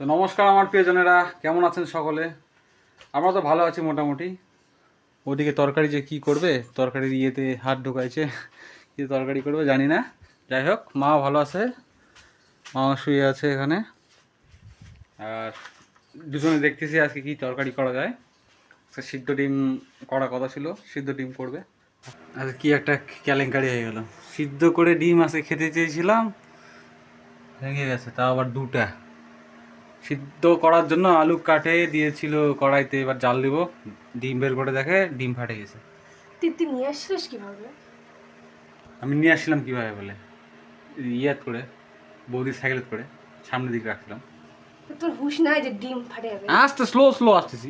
তো নমস্কার আমার প্রিয়জনেরা, কেমন আছেন সকলে? আমরা তো ভালো আছি মোটামুটি। ওদিকে তরকারি যে কি করবে, তরকারির ইয়েতে হাত ঢুকাইছে। কি তরকারি করবে জানি না। যাই হোক, মা ভালো আছে? মা শুয়ে আছে এখানে। আর দুজনে দেখতেছি আজকে কি তরকারি করা যায়। সিদ্ধ ডিম করা কথা ছিল, সিদ্ধ ডিম করবে। আর কি একটা কেলেঙ্কারি হয়ে গেল। সিদ্ধ করে ডিম আজকে খেতে চেয়েছিলাম, ভেঙে গেছে, তাও আবার দুটা। সিদ্ধ করার জন্য আলু কাটে দিয়েছিল কড়াইতে এবার জাল দিব। ডিম বের করে দেখে ডিম ফাটে গেছে। তুই নিয়ে আসছিলিস কীভাবে? আমি নিয়ে আসছিলাম কীভাবে বলে? ইয়াত করে বৌদি সাইকেল করে সামনের দিকে রাখছিলাম। তোর হুশ নাই যে ডিম ফাটে যাবে? আস্তে স্লো স্লো আসতেছি।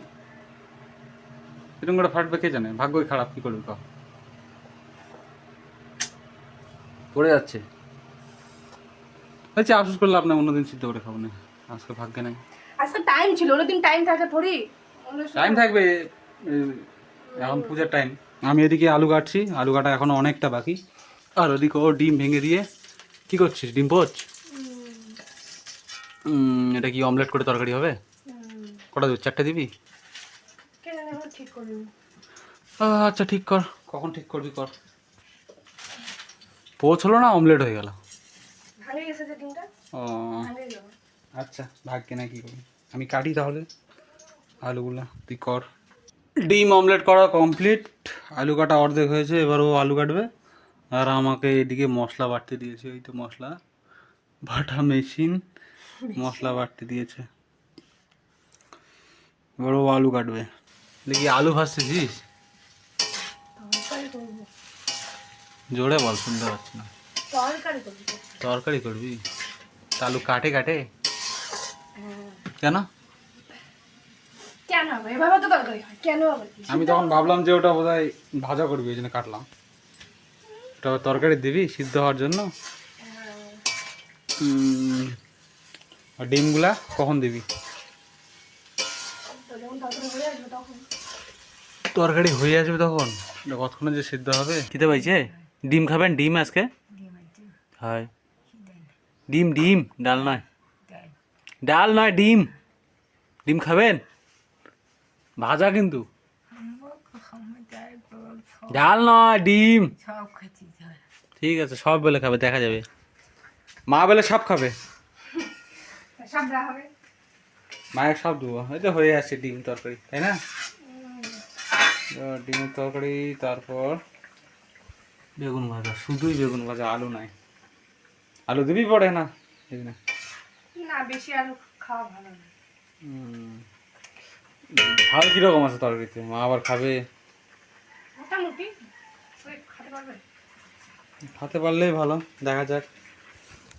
এরকম করে ফাটবে কে জানে? ভাগ্যই খারাপ কি করবে কাউ পড়ে যাচ্ছে। আচ্ছা আফসোস করলে আপনার অন্যদিন সিদ্ধ করে খাব না। আজকে ভাগ্যে নাই। আজকে টাইম ছিল অন্যদিন টাইম থাকে থোড়ি। টাইম থাকবে এখন পূজার টাইম আমি এদিকে আলু কাটছি আলু কাটা এখনও অনেকটা বাকি। আর ওদিকে ও ডিম ভেঙে দিয়ে কি করছিস ডিম পোচ? এটা কি অমলেট করে তরকারি হবে? হুম, কটা দিবি চারটে দিবি? আচ্ছা ঠিক কর। কখন ঠিক করবি কর। পোচ হলো না অমলেট হয়ে গেল? ভাঙে গেছে যে ডিমটা? ও। আচ্ছা ভাগ্যে না কি করি আমি কাটি তাহলে। আলুগুলো তুই কর। ডিম অমলেট করা কমপ্লিট আলু কাটা অর্ধেক হয়েছে এবার ও আলু কাটবে। আর আমাকে এদিকে মশলা বাটতে দিয়েছে ওই তো মশলা। বাটা মেশিন মশলা বাটতে দিয়েছে। এবার ও আলু কাটবে। দেখি আলু করব। জোরে বল শুনতে পাচ্ছি না। তরকারি করবি। তরকারি করবি? আলু কাটে কাটে। কেন? কেন হবে? এভাবে তো তরকারি হয়। কেন আবার আমি তখন ভাবলাম যে ওটা বোধহয় ভাজা করবি ওই জন্য কাটলাম। ওটা তরকারি দিবি সিদ্ধ হওয়ার জন্য। আর ডিমগুলা কখন দিবি? তরকারি হয়ে আসবে তখন। কতক্ষণে যে সিদ্ধ হবে? খেতে পাইছে? ডিম খাবেন? ডিম আজকে? হয়। ডিম ডিম ডাল নয়। ডাল নয় ডিম? ডিম খাবেন? ভাজা কিন্তু। ডাল নয় ডিম? ঠিক আছে, সব বেলে খাবে, দেখা যাবে। মা বেলে সব খাবে। মায়ের সব দেবো এই তো হয়ে আসছে ডিম তরকারি, তাই না? ডিমের তরকারি, তারপর বেগুন ভাজা। শুধুই বেগুন ভাজা, আলু নাই। আলু দিবি পড়ে না? না। বেশি আলু খাওয়া ভালো না। ঝাল কীরকম আছে তরকারিতে? মা আবার খাবে? মোটামুটি। খেতে পারবে? খেতে পারলেই ভালো দেখা যাক।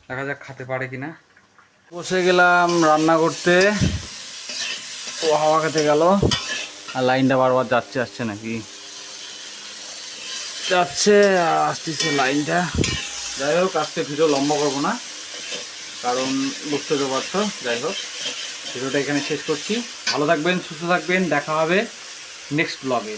দেখা যাক খেতে পারে কিনা। বসে গেলাম রান্না করতে। ও হাওয়া খেতে গেল। আর লাইনটা বারবার যাচ্ছে আসছে নাকি? যাচ্ছে আসতেছে লাইনটা। যাই হোক আজকে ভিডিও লম্বা করব না। কারণ বুঝতে পারছ যাই হোক। ভিডিওটা এখানে শেষ করছি। ভালো থাকবেন, সুস্থ থাকবেন। দেখা হবে নেক্সট ব্লগে